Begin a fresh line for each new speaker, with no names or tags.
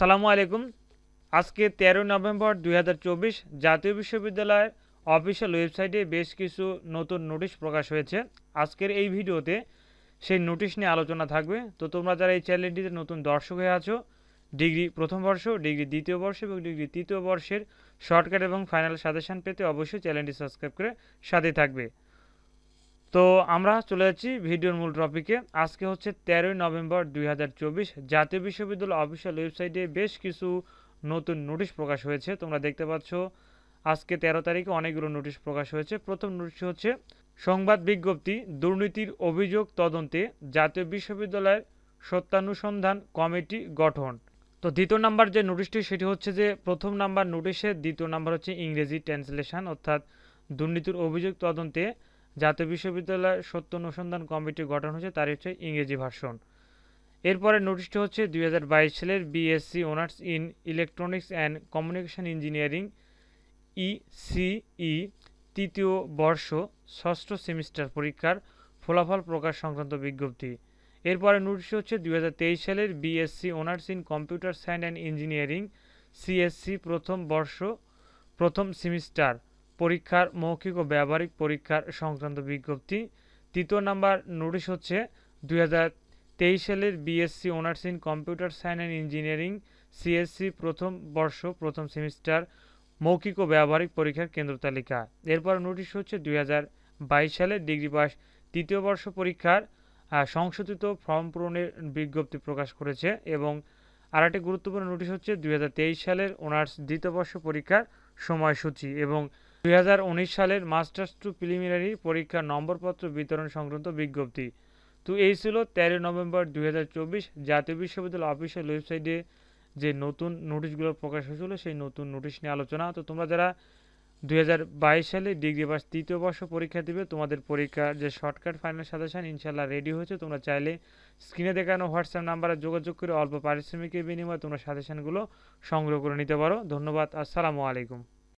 আসসালামু আলাইকুম। আজকে তেরো নভেম্বর দুই হাজার চব্বিশ জাতীয় বিশ্ববিদ্যালয়ের অফিসিয়াল ওয়েবসাইটে বেশ কিছু নতুন নোটিশ প্রকাশ হয়েছে। আজকের এই ভিডিওতে সেই নোটিশ নিয়ে আলোচনা থাকবে। তো তোমরা যারা এই চ্যানেলটিতে নতুন দর্শক হয়ে আছো, ডিগ্রি প্রথম বর্ষ, ডিগ্রি দ্বিতীয় বর্ষ এবং ডিগ্রি তৃতীয় বর্ষের শর্টকাট এবং ফাইনাল সাজেশন পেতে অবশ্যই চ্যানেলটি সাবস্ক্রাইব করে সাথে থাকবে। তো আমরা চলে যাচ্ছি ভিডিওর মূল টপিকে আজকে হচ্ছে তেরোই নভেম্বর দুই হাজার চব্বিশ। জাতীয় বিশ্ববিদ্যালয় অফিসিয়াল ওয়েবসাইটে বেশ কিছু নতুন নোটিশ প্রকাশ হয়েছে। তোমরা দেখতে পাচ্ছ, আজকে তেরো তারিখে অনেকগুলো নোটিশ প্রকাশ হয়েছে। প্রথম নোটিশ হচ্ছে, সংবাদ বিজ্ঞপ্তি, দুর্নীতির অভিযোগ তদন্তে জাতীয় বিশ্ববিদ্যালয়ের সত্যানুসন্ধান কমিটি গঠন। তো দ্বিতীয় নাম্বার যে নোটিশটি, সেটি হচ্ছে যে প্রথম নাম্বার নোটিশের দ্বিতীয় নাম্বার হচ্ছে ইংরেজি ট্রান্সলেশন, অর্থাৎ দুর্নীতির অভিযোগ তদন্তে জাতীয় বিশ্ববিদ্যালয় সত্য অনুসন্ধান কমিটি গঠন হয়েছে তার হচ্ছে ইংরেজি ভার্সন। এরপরে নোটিশটি হচ্ছে দুই হাজার বাইশ সালের BSc honours in electronics and communication engineering ECE তৃতীয় বর্ষ, ষষ্ঠ সেমিস্টার পরীক্ষার ফলাফল প্রকাশ সংক্রান্ত বিজ্ঞপ্তি। এরপরে নোটিশ হচ্ছে দুই হাজার তেইশ সালের BSc honours in computer science and engineering CSC প্রথম বর্ষ, প্রথম সেমিস্টার। পরীক্ষার মৌখিক ও ব্যবহারিক পরীক্ষার সংক্রান্ত বিজ্ঞপ্তি। তৃতীয় নাম্বার নোটিশ হচ্ছে, দুই সালের BSc honours in computer science and engineering, CSC প্রথম বর্ষ, প্রথম সেমিস্টার মৌখিক ও ব্যবহারিক পরীক্ষার কেন্দ্র তালিকা। এরপর নোটিশ হচ্ছে, দুই বাইশ সালে ডিগ্রি পাস তৃতীয় বর্ষ পরীক্ষার সংশোধিত ফর্ম পূরণের বিজ্ঞপ্তি প্রকাশ করেছে এবং আর একটি গুরুত্বপূর্ণ নোটিশ হচ্ছে, দুই হাজার তেইশ সালের অনার্স দ্বিতীয় বর্ষ পরীক্ষার সময়সূচি এবং দুই হাজার উনিশ সালের মাস্টার্স টু প্রিলিমিনারি পরীক্ষার নম্বরপত্র বিতরণ সংক্রান্ত বিজ্ঞপ্তি। তো এই ছিল তেরো নভেম্বর দুই হাজার চব্বিশ জাতীয় বিশ্ববিদ্যালয় অফিসিয়াল ওয়েবসাইটে যে নতুন নোটিশগুলো প্রকাশ হয়েছিল, সেই নতুন নোটিশ নিয়ে আলোচনা। তো তোমরা যারা দুই হাজার বাইশ সালে ডিগ্রি পাস তৃতীয় বর্ষ পরীক্ষা দিবে, তোমাদের পরীক্ষার যে শর্টকাট ফাইনাল সাজেশন ইনশাল্লাহ রেডি হয়েছে। তোমরা চাইলে স্ক্রিনে দেখানো হোয়াটসঅ্যাপ নাম্বারে যোগাযোগ করে অল্প পারিশ্রমিকের বিনিময়ে তোমরা সাজেশনগুলো সংগ্রহ করে নিতে পারো। ধন্যবাদ, আসসালামু আলাইকুম।